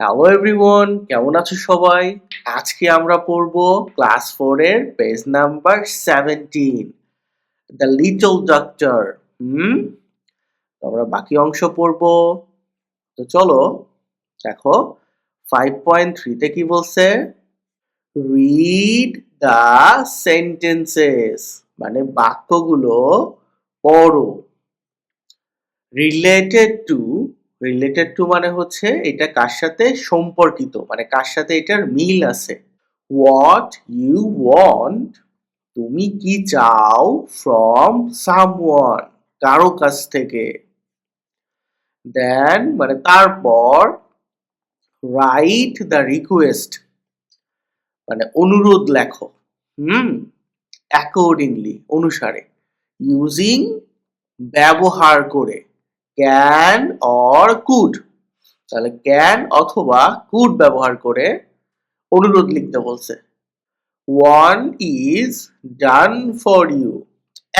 Hello everyone কেমন আছো সবাই? আজকে আমরা পড়ব ক্লাস ফোর এর page number seventeen the little doctor hmm? আমরা বাকি অংশ পড়ব। তো চলো, দেখো ফাইভ পয়েন্ট থ্রিতে কি বলছে? রিড দ্য সেন্টেন্সেস মানে বাক্যগুলো পড়ো। রিলেটেড টু রিলেটেড টু মানে হচ্ছে এটা কার সাথে? সম্পর্কিত। মানে কার সাথে এটার মিল আছে? হোয়াট ইউ ওয়ান্ট তুমি কি চাও ফ্রম সামওয়ান কারও কাছ থেকে। দেন মানে তারপর রাইট দ্য রিকোয়েস্ট মানে অনুরোধ লেখো। হুম? অ্যাকর্ডিংলি অনুসারে। ইউজিং ব্যবহার করে। ক্যান অর কুড তাহলে ক্যান অথবা কুড ব্যবহার করে অনুরোধ লিখতে বলছে। One is done for you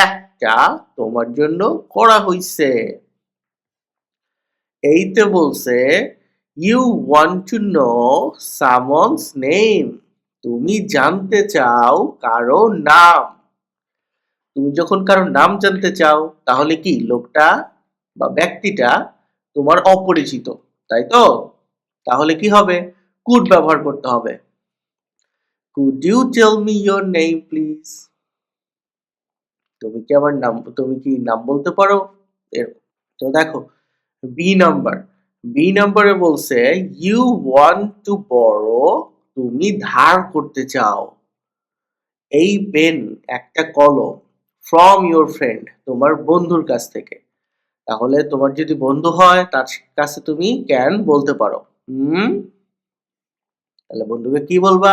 একটা তোমার জন্য করা হইছে। এইতে বলছে you want to know someone's name তুমি জানতে চাও কারও নাম। তুমি যখন কারও নাম জানতে চাও, তাহলে কি লোকটা বা ব্যক্তিটা তোমার অপরিচিত তাই তো তাহলে কি হবে? কুড ব্যবহার করতে হবে। Could you tell me your name please তুমি কি আমার নাম, তুমি কি নাম বলতে পারো? তো দেখো বি নাম্বার বি নাম্বারে বলছে ইউ ওয়ান্ট টু বড় তুমি ধার করতে চাও। এই পেন একটা কলম ফ্রম ইউর ফ্রেন্ড তোমার বন্ধুর কাছ থেকে। তাহলে তোমার যদি বন্ধু হয়, তার কাছে তুমি ক্যান বলতে পারো। হুম? তাহলে বন্ধুকে কি বলবা?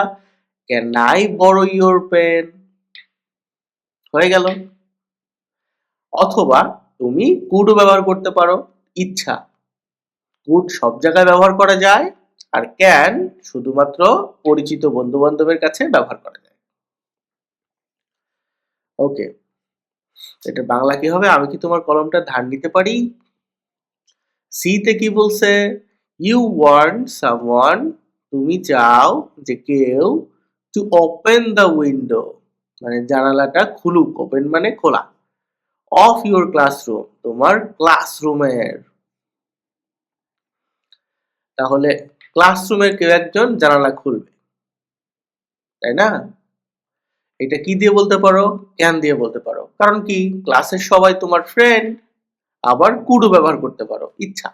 Can I borrow your pen হয়ে গেল। অথবা তুমি কুডও ব্যবহার করতে পারো, ইচ্ছা। কুড সব জায়গায় ব্যবহার করা যায়, আর ক্যান শুধুমাত্র পরিচিত বন্ধু বান্ধবের কাছে ব্যবহার করা যায়। ওকে এটা বাংলা কি হবে? আমি কি তোমার কলমটা ধার নিতে পারি? সিতে কি বলছে? ইউ ওয়ান্ট সামওয়ান তুমি চাও যে কেউ টু ওপেন দ্য উইন্ডো মানে জানালাটা খুলুক ওপেন মানে খোলা। অফ ইউর ক্লাসরুম তোমার ক্লাসরুমের তাহলে ক্লাসরুমের কেউ একজন জানালা খুলবে। তাই না? এটা কি দিয়ে বলতে পারো? ক্যান দিয়ে বলতে পারো। কারণ কি? ক্লাসের সবাই তোমার ফ্রেন্ড আবার কুডও ব্যবহার করতে পারো। ইচ্ছা।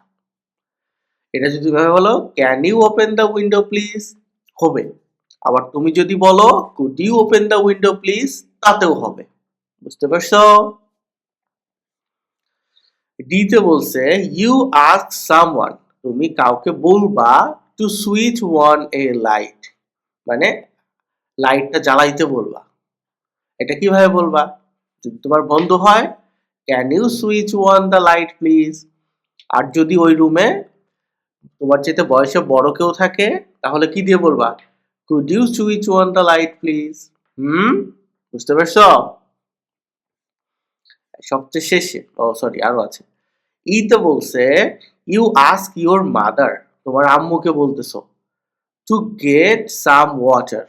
এটা যদি ভাবে বলো can you open the window please হবে। আবার তুমি যদি বলো could you open the window please তাতেও হবে। বুঝতে পারছ? ডিতে বলছে ইউ আস্ক সামওয়ান তুমি কাউকে বলবা to switch on a light মানে লাইটটা জ্বালাইতে বলবা। এটা কীভাবে বলবা? যদি তোমার বন্ধু হয় can you switch on the light please আর যদি ওই রুমে তোমার চেয়ে বয়সে বড় কেউ থাকে, তাহলে কি দিয়ে বলবা? Could you switch on the light please হুম? বুঝতে পারছ? সবচেয়ে শেষে, ও সরি আরও আছে। ইতে বলছে ইউ আস্ক ইউর মাদার তোমার আম্মুকে বলতেছো টু গেট সাম ওয়াটার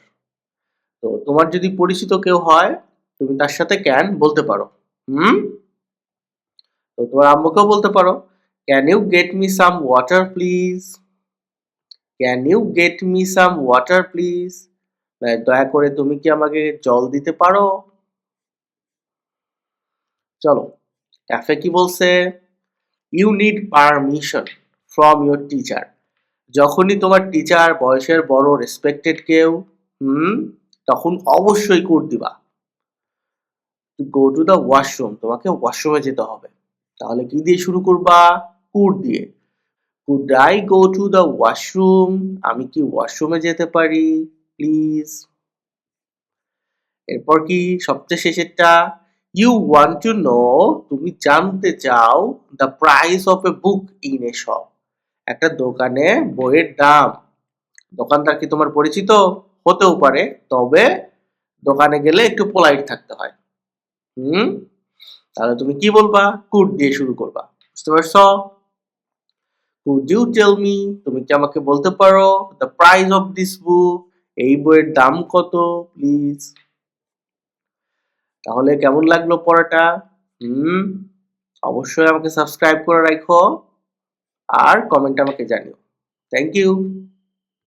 তো তোমার যদি পরিচিত কেউ হয়, তুমি তার সাথে ক্যান বলতে পারো। হুম? তো তোমার আম্মুকেও বলতে পারো। Can you get me some water please can you get me some water please দয়া করে তুমি কি আমাকে জল দিতে পারো? চলো ক্যাফে কি বলছে? You need permission from your teacher যখনই তোমার টিচার বয়সের বড় রেসপেক্টেড কেউ, হুম? তখন অবশ্যই কোড দিবা। গো টু দ্য ওয়াশরুম তোমাকে ওয়াশরুমে যেতে হবে। তাহলে কি দিয়ে শুরু করবা? কুড দিয়ে। Could I go to the washroom আমি কি ওয়াশরুমে যেতে পারি? প্লিজ এরপর কি? সবচেয়ে শেষেরটা। ইউ ওয়ান্ট টু নো তুমি জানতে চাও the price of a book in a shop একটা দোকানে বইয়ের দাম। দোকানদার কি তোমার পরিচিত? হতেও পারে, তবে দোকানে গেলে একটু পোলাইট থাকতে হয়। হুম? তাহলে তুমি কি বলবা? কুড দিয়ে শুরু করবা। বুঝতে পারছ? কুড ইউ টেল মি তুমি কি আমাকে বলতে পারো? The price of this book এই বইয়ের দাম কত? প্লিজ তাহলে কেমন লাগল পড়াটা? হুম? অবশ্যই আমাকে সাবস্ক্রাইব করে রাখো, আর কমেন্ট আমাকে জানিও। Thank you